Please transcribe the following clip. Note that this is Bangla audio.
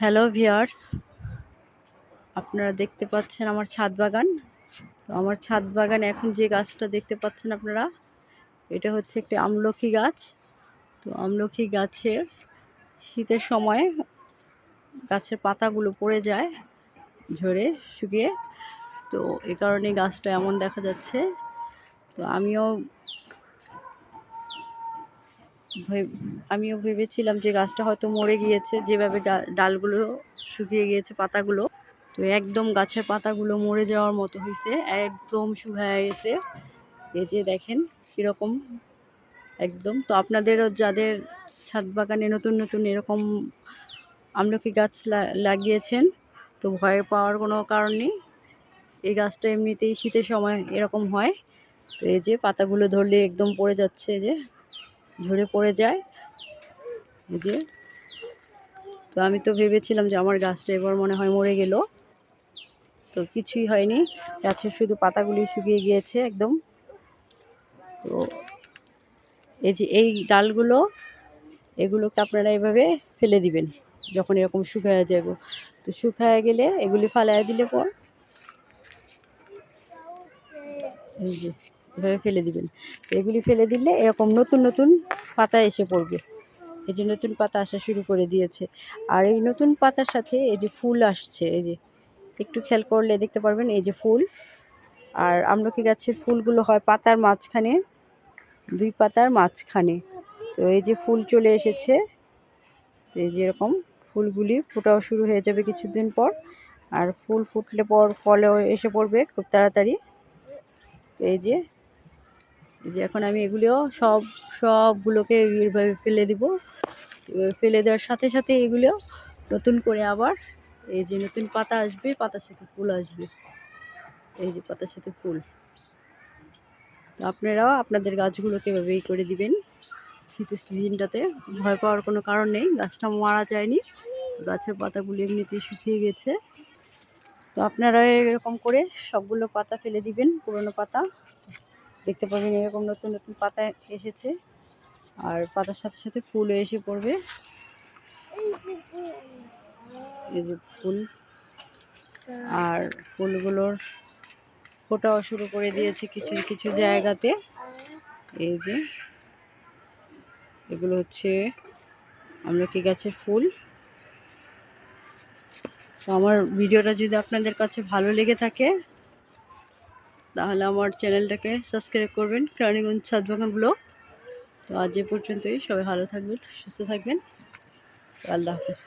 হ্যালো ভিয়ার্স আপনারা দেখতে পাচ্ছেন আমার ছাদ বাগান। তো আমার ছাদ বাগানে এখন যে গাছটা দেখতে পাচ্ছেন আপনারা, এটা হচ্ছে একটি আমলকি গাছ। তো আমলকি গাছের শীতের সময় গাছের পাতাগুলো পড়ে যায়, ঝরে, শুকিয়ে। তো এ কারণে গাছটা এমন দেখা যাচ্ছে। তো আমিও আমিও ভেবেছিলাম যে গাছটা হয়তো মরে গিয়েছে, যেভাবে ডালগুলো শুকিয়ে গিয়েছে পাতাগুলো। তো একদম গাছের পাতাগুলো মরে যাওয়ার মতো হয়েছে একদম শুকায় গেছে। এই যে দেখেন কীরকম, একদম। তো আপনাদেরও যাদের ছাদ বাগানে নতুন নতুন এরকম আমলকি গাছ লাগিয়েছেন, তো ভয় পাওয়ার কোনো কারণ নেই। এই গাছটা এমনিতেই শীতের সময় এরকম হয়। তো এই যে পাতাগুলো ধরলে একদম পড়ে যাচ্ছে যে। ঝরে পড়ে যায়। এই যে। তো আমি তো ভেবেছিলাম যে আমার গাছটা এবার মনে হয় মরে গেল। তো কিছুই হয়নি। গাছের শুধু পাতাগুলি শুকিয়ে গিয়েছে একদম। তো এই যে এই ডালগুলো, এগুলোকে আপনারা এভাবে ফেলে দিবেন যখন এরকম শুকায় যাব। তো শুকায় গেলে এগুলি ফালায় দিলে পর। এই যে। এভাবে ফেলে দিবেন। এগুলি ফেলে দিলে এরকম নতুন নতুন পাতা এসে পড়বে। এই যে নতুন পাতা আসা শুরু করে দিয়েছে। আর এই নতুন পাতার সাথে এই যে ফুল আসছে, এই যে একটু খেয়াল করলে দেখতে পারবেন, এই যে ফুল। আর আমলকি গাছের ফুলগুলো হয় পাতার মাঝখানে, দুই পাতার মাঝখানে। তো এই যে ফুল চলে এসেছে, এই যে এরকম ফুলগুলি ফোটাও শুরু হয়ে যাবে কিছুদিন পর। আর ফুল ফুটলে পর ফলেও এসে পড়বে খুব তাড়াতাড়ি। এই যে যে এখন আমি এগুলিও সব, সবগুলোকে এইভাবে ফেলে দিব। ফেলে দেওয়ার সাথে সাথে এগুলো নতুন করে আবার এই যে নতুন পাতা আসবে, পাতার সাথে ফুল আসবে। এই যে পাতার সাথে ফুল। আপনারাও আপনাদের গাছগুলোকে এভাবেই করে দিবেন। শীতের সিজনটাতে ভয় পাওয়ার কোনো কারণ নেই, গাছটা মারা যায়নি। গাছের পাতাগুলি এমনিতেই শুকিয়ে গেছে। তো আপনারা এরকম করে সবগুলো পাতা ফেলে দিবেন, পুরনো পাতা। দেখতে পাবেন এরকম নতুন নতুন পাতা এসেছে। আর পাতার সাথে সাথে ফুলও এসে পড়বে। এই যে ফুল। আর ফুলগুলোর ফোটাও শুরু করে দিয়েছে কিছু কিছু জায়গাতে। এই যে এগুলো হচ্ছে আমলকি গাছের ফুল। তো আমার ভিডিওটা যদি আপনাদের কাছে ভালো লেগে থাকে তাহলে আমার চ্যানেলটাকে সাবস্ক্রাইব করবেন। রানীগঞ্জ ছাদ বাগান ব্লগ। তো আজ এ পর্যন্তই। সবাই ভালো থাকবেন, সুস্থ থাকবেন। আল্লাহ হাফিজ।